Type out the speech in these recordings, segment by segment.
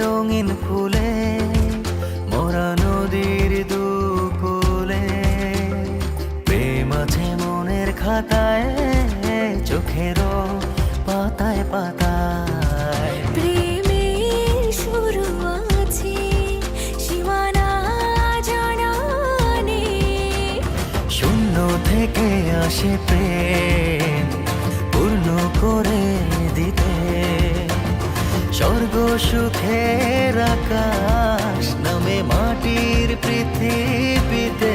রঙিন ফুলে মোরা নদীর দুকুলে। প্রেম আছে মনের খাতায় চোখেরও পাতায় পাতায়। প্রেমের শুরু আছে সীমানা জানা নেই শূন্য থেকে আসে প্রেম পূর্ণ করে সুখের আকাশ নামে মাটির পৃথিবীতে।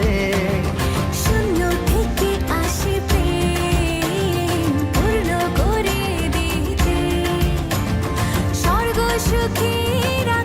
সুখীরা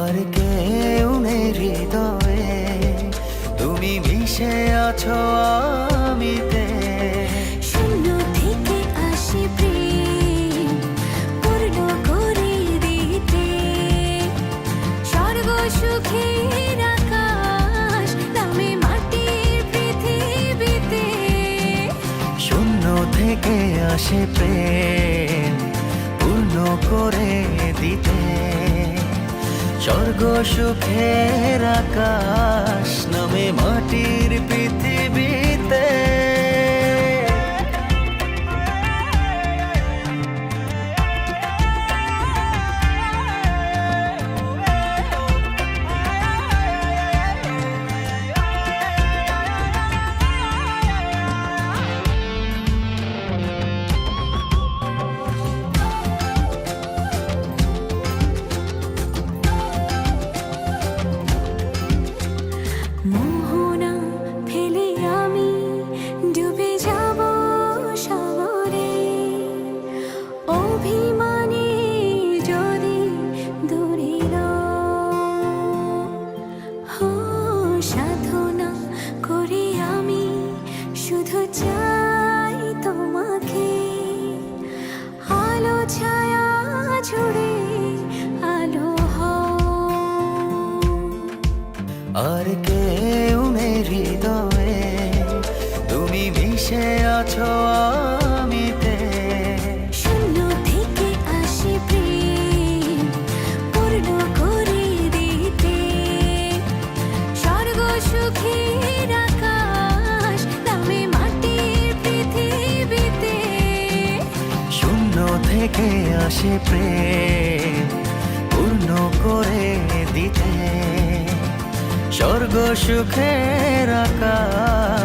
আর কেউ নেই হৃদয়ে। তুমি মিশে আছো আমিতে। শূন্য থেকে আসে প্রেম পূর্ণ করে দিতে। স্বর্গ সুখের আকাশ নামে মাটির পৃথিবীতে। শূন্য থেকে আসে প্রেম পূর্ণ করে স্বর্গ সুখের আকাশ নামে মাটির পৃথিবীতে ছায়া জুড়ে আলো আর কেউ নেই হৃদয়ে তুমি মিশে আছো আমিতে থেকে আসে প্রেম পূর্ণ করে দিতে। স্বর্গ সুখের আকাশ